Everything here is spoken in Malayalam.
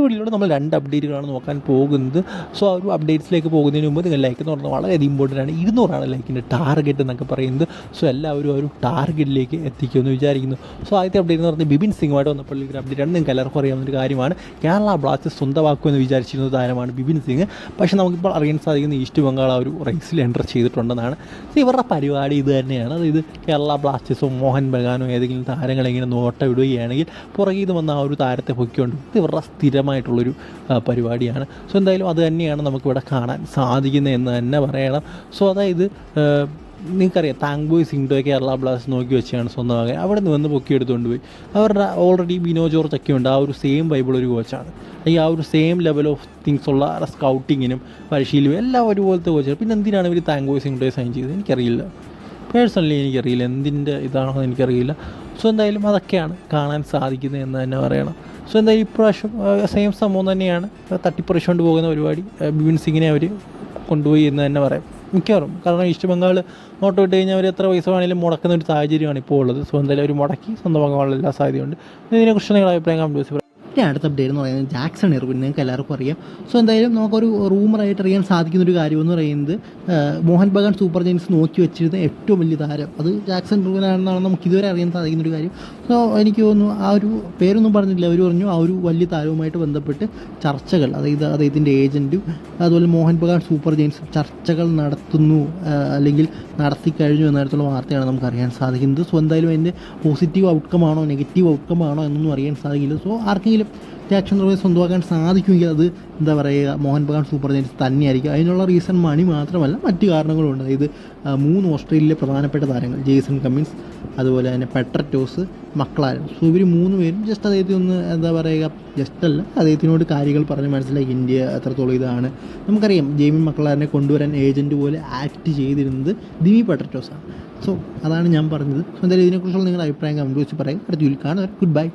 വീഡിയോയിലൂടെ നമ്മൾ രണ്ട് അപ്ഡേറ്റുകളാണ് നോക്കാൻ പോകുന്നത്. സോ ആ ഒരു അപ്ഡേറ്റ്സിലേക്ക് പോകുന്നതിന് മുമ്പ് നിങ്ങൾ ലൈക്ക് എന്ന് പറഞ്ഞാൽ വളരെയധികം ഇമ്പോർട്ടന്റ് ആണ്. ഇരുന്നൂറാണ് ലൈക്കിന്റെ ടാർഗറ്റ് എന്നൊക്കെ പറയുന്നത്. സോ എല്ലാവരും ആ ഒരു ടാർഗറ്റിലേക്ക് എത്തിക്കുമെന്ന് വിചാരിക്കുന്നു. സോ ആദ്യത്തെ അപ്ഡേറ്റ് എന്ന് പറഞ്ഞാൽ ബിബിൻ സിംഗുമായിട്ട് വന്നപ്പോൾ ഒരു അപ്ഡേറ്റ് ആണ്. നിങ്ങൾക്ക് എല്ലാവർക്കും അറിയാവുന്ന ഒരു കാര്യമാണ്. കേരള ബ്ലാസ്റ്റേഴ്സ് സ്വന്തമാക്കുമെന്ന് വിചാരിച്ചിരുന്ന താരമാണ് ബിബിൻ സിംഗ്. പക്ഷേ നമുക്കിപ്പോൾ അറിയാൻ സാധിക്കുന്ന ഈസ്റ്റ് ബംഗാൾ ആ ഒരു റേസിൽ എന്റർ ചെയ്തിട്ടുണ്ടെന്നാണ്. സോ ഇവരുടെ പരിപാടി ഇത് തന്നെയാണ്. അതായത് കേരള ബ്ലാസ്റ്റേഴ്സോ മോഹൻ ബഗാനോ ഏതെങ്കിലും താരങ്ങളെ നോട്ട വിടുകയാണെങ്കിൽ പുറകിൽ നിന്ന് വന്ന ആ ഒരു താരത്തെ പൊക്കിക്കൊണ്ട് ഇവരുടെ സ്ഥിരമായിട്ടുള്ളൊരു ആ, പരിപാടിയാണ്. സോ എന്തായാലും അത് തന്നെയാണ് നമുക്കിവിടെ കാണാൻ സാധിക്കുന്നത് എന്ന് തന്നെ പറയണം. സോ അതായത് നിങ്ങൾക്കറിയാം താങ് ബോയ് സിംഗ്ഡോ കേരള ബ്ലാസ്റ്റ് നോക്കി വെച്ചാണ് സ്വന്തമാകാൻ അവിടെ നിന്ന് വന്ന് പൊക്കി എടുത്തുകൊണ്ട് പോയി. അവരുടെ ഓൾറെഡി ബിനോ ജോർജ് ഒക്കെ ഉണ്ട്. ആ ഒരു സെയിം ഒരു കോച്ചാണ് ഈ ആ ഒരു സെയിം ലെവൽ ഓഫ് തിങ്സ് ഉള്ള സ്കൗട്ടിങ്ങിനും പരിശീലനം എല്ലാം ഒരുപോലത്തെ കോച്ചാണ് പിന്നെ എന്തിനാണ് ഇവർ താങ് ബോയ് സിംഗ്ഡോയെ സൈൻ ചെയ്തത്? എനിക്കറിയില്ല. പേഴ്സണലി എനിക്കറിയില്ല. എന്തിന്റെ ഇതാണോ എനിക്കറിയില്ല. സോ എന്തായാലും അതൊക്കെയാണ് കാണാൻ സാധിക്കുന്നത് എന്ന് തന്നെ പറയണം. സോ എന്തായാലും ഇപ്രാവശ്യം സെയിം സംഭവം തന്നെയാണ്. തട്ടിപ്പറിച്ചുകൊണ്ട് പോകുന്ന പരിപാടി ബിപിൻ സിംഗിനെ അവർ കൊണ്ടുപോയി എന്ന് തന്നെ പറയാം. മിക്കവാറും. കാരണം ഈസ്റ്റ് ബംഗാൾ നോട്ട് വിട്ട് കഴിഞ്ഞാൽ അവർ എത്ര പൈസ വേണമെങ്കിലും മുടക്കുന്ന ഒരു സാഹചര്യമാണ് ഇപ്പോൾ ഉള്ളത്. സോ എന്തായാലും അവർ മുടക്കി സ്വന്തമാകാനുള്ള എല്ലാ സാധ്യതയുണ്ട്. ഇതിനെക്കുറിച്ച് നിങ്ങളുടെ അഭിപ്രായം കമന്റ് പിന്നെ അടുത്ത അപ്ഡേറ്റ് എന്ന് പറയുന്നത് ജാക്സൺ ഇർവിൻ നിങ്ങൾക്ക് എല്ലാവർക്കും അറിയാം. സോ എന്തായാലും നമുക്കൊരു റൂമറായിട്ട് അറിയാൻ സാധിക്കുന്ന ഒരു കാര്യം എന്ന് പറയുന്നത് മോഹൻ ബഗാൻ സൂപ്പർ ജയൻസ് നോക്കി വെച്ചിരുന്ന ഏറ്റവും വലിയ താരം. അത് ജാക്സൺ ഇർവിൻ ആണെന്നാണ് നമുക്ക് ഇതുവരെ അറിയാൻ സാധിക്കുന്ന ഒരു കാര്യം. സോ എനിക്ക് തോന്നുന്നു ആ ഒരു പേരൊന്നും പറഞ്ഞില്ല അവർ പറഞ്ഞു ആ ഒരു വലിയ താരവുമായിട്ട് ബന്ധപ്പെട്ട് ചർച്ചകൾ അതായത് അദ്ദേഹത്തിന്റെ ഏജന്റും അതുപോലെ മോഹൻ ബഗാൻ സൂപ്പർ ജെയിൻസ് ചർച്ചകൾ നടത്തുന്നു അല്ലെങ്കിൽ നടത്തി കഴിഞ്ഞു തരത്തിലുള്ള വാർത്തയാണ് നമുക്ക് അറിയാൻ സാധിക്കുന്നത്. സോ എന്തായാലും അതിന്റെ പോസിറ്റീവ് ഔട്ട്കം ആണോ നെഗറ്റീവ് ഔട്ട്കം ആണോ എന്നൊന്നും അറിയാൻ സാധിക്കില്ല. സോ ആർക്കെങ്കിലും ജാക്സൺ റോയെ സ്വന്തമാക്കാൻ സാധിക്കുമെങ്കിൽ അത് എന്താ പറയുക മോഹൻ ബഗാൻ സൂപ്പർ ജയൻസ് തന്നെയായിരിക്കും. അതിനുള്ള റീസൺ മണി മാത്രമല്ല മറ്റു കാരണങ്ങളുണ്ട് അതായത് മൂന്ന് ഓസ്ട്രേലിയയിലെ പ്രധാനപ്പെട്ട താരങ്ങൾ ജെയ്സൺ കമ്മിൻസ് അതുപോലെ തന്നെ പെട്രറ്റോസ് മക്ലാരൻ. സോ ഇവർ മൂന്ന് പേരും ജസ്റ്റ് അദ്ദേഹത്തിന് ഒന്ന് എന്താ പറയുക ജസ്റ്റ് അല്ല അദ്ദേഹത്തിനോട് കാര്യങ്ങൾ പറഞ്ഞ് മനസ്സിലാക്കി. ഇന്ത്യ എത്രത്തോളം ഇതാണ്. നമുക്കറിയാം ജെയ്മിൻ മക്ലാരനെ കൊണ്ടുവരാൻ ഏജന്റ് പോലെ ആക്ട് ചെയ്തിരുന്നത് ദിമി പെട്രറ്റോസാണ്. സോ അതാണ് ഞാൻ പറഞ്ഞത്. സോ എന്തായാലും ഇതിനെക്കുറിച്ചുള്ള നിങ്ങളുടെ അഭിപ്രായം കമന്റ് വെച്ച് പറയാം അടുത്ത കാണാൻ ഗുഡ് ബൈ